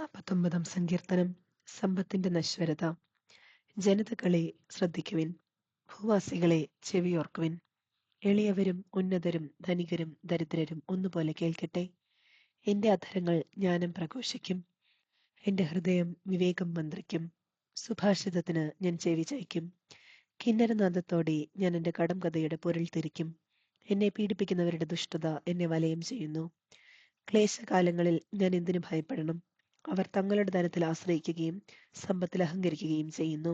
നാൽപ്പത്തൊമ്പതാം സങ്കീർത്തനം സമ്പത്തിന്റെ നശ്വരത ജനതകളെ ശ്രദ്ധിക്കുവിൻ ഭൂവാസികളെ ചെവിയോർക്കുവിൻ. എളിയവരും ഉന്നതരും ധനികരും ദരിദ്രരും ഒന്നുപോലെ കേൾക്കട്ടെ. എന്റെ അധരങ്ങൾ ജ്ഞാനം പ്രഘോഷിക്കും. എന്റെ ഹൃദയം വിവേകം മന്ത്രിക്കും. സുഭാഷിതത്തിന് ഞാൻ ചെവി ചായ്ക്കും. കിന്നരനാഥത്തോടെ ഞാൻ എന്റെ കടം കഥയുടെ പൊരുൾ തിരിക്കും. എന്നെ പീഡിപ്പിക്കുന്നവരുടെ ദുഷ്ടത എന്നെ വലയം ചെയ്യുന്നു. ക്ലേശകാലങ്ങളിൽ ഞാൻ എന്തിനു ഭയപ്പെടണം? അവർ തങ്ങളുടെ ധനത്തിൽ ആശ്രയിക്കുകയും സമ്പത്തിൽ അഹങ്കരിക്കുകയും ചെയ്യുന്നു.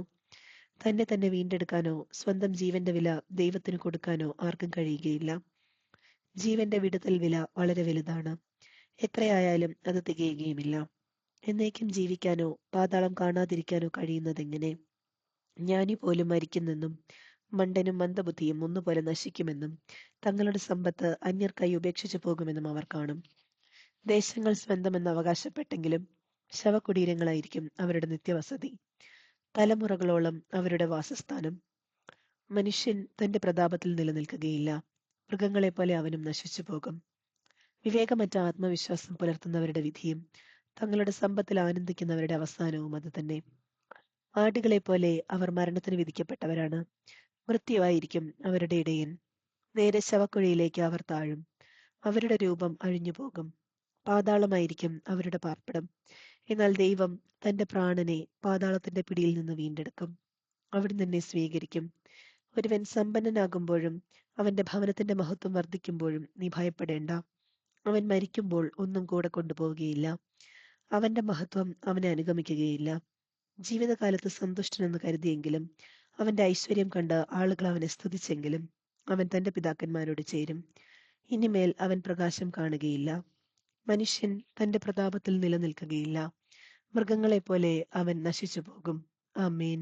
തന്നെ തന്നെ വീണ്ടെടുക്കാനോ സ്വന്തം ജീവന്റെ വില ദൈവത്തിന് കൊടുക്കാനോ ആർക്കും കഴിയുകയില്ല. ജീവന്റെ വിടുതൽ വില വളരെ വലുതാണ്. എത്രയായാലും അത് തികയുകയുമില്ല. എന്നേക്കും ജീവിക്കാനോ പാതാളം കാണാതിരിക്കാനോ കഴിയുന്നതെങ്ങനെ? ജ്ഞാനി പോലും മരിക്കുന്നെന്നും മണ്ടനും മന്ദബുദ്ധിയും ഒന്നുപോലെ നശിക്കുമെന്നും തങ്ങളുടെ സമ്പത്ത് അന്യർക്കായി ഉപേക്ഷിച്ചു പോകുമെന്നും അവർ കാണും. ദേശങ്ങൾ സ്വന്തമെന്ന് അവകാശപ്പെട്ടെങ്കിലും ശവകുടീരങ്ങളായിരിക്കും അവരുടെ നിത്യവസതി. തലമുറകളോളം അവരുടെ വാസസ്ഥാനം. മനുഷ്യൻ തന്റെ പ്രതാപത്തിൽ നിലനിൽക്കുകയില്ല. മൃഗങ്ങളെ പോലെ അവനും നശിച്ചു പോകും വിവേകമറ്റ ആത്മവിശ്വാസം പുലർത്തുന്നവരുടെ വിധിയും തങ്ങളുടെ സമ്പത്തിൽ ആനന്ദിക്കുന്നവരുടെ അവസാനവും അത് തന്നെ. ആടുകളെ പോലെ അവർ മരണത്തിന് വിധിക്കപ്പെട്ടവരാണ്. മൃത്യുവായിരിക്കും അവരുടെ ഇടയൻ. നേരെ ശവക്കുഴിയിലേക്ക് അവർ താഴും. അവരുടെ രൂപം അഴിഞ്ഞു പോകും പാതാളമായിരിക്കും അവരുടെ പാർപ്പിടം. എന്നാൽ ദൈവം തന്റെ പ്രാണനെ പാതാളത്തിന്റെ പിടിയിൽ നിന്ന് വീണ്ടെടുക്കും. അവിടുന്ന് എന്നെ സ്വീകരിക്കും. ഒരുവൻ സമ്പന്നനാകുമ്പോഴും അവന്റെ ഭവനത്തിന്റെ മഹത്വം വർദ്ധിക്കുമ്പോഴും നീ ഭയപ്പെടേണ്ട. അവൻ മരിക്കുമ്പോൾ ഒന്നും കൂടെ കൊണ്ടുപോവുകയില്ല. അവന്റെ മഹത്വം അവനെ അനുഗമിക്കുകയില്ല. ജീവിതകാലത്ത് സന്തുഷ്ടനെന്ന് കരുതിയെങ്കിലും അവന്റെ ഐശ്വര്യം കണ്ട് ആളുകൾ അവനെ സ്തുതിച്ചെങ്കിലും അവൻ തന്റെ പിതാക്കന്മാരോട് ചേരും. ഇനിമേൽ അവൻ പ്രകാശം കാണുകയില്ല. മനുഷ്യൻ തന്റെ പ്രതാപത്തിൽ നിലനിൽക്കുകയില്ല. മൃഗങ്ങളെ പോലെ അവൻ നശിച്ചു പോകും ആമേൻ.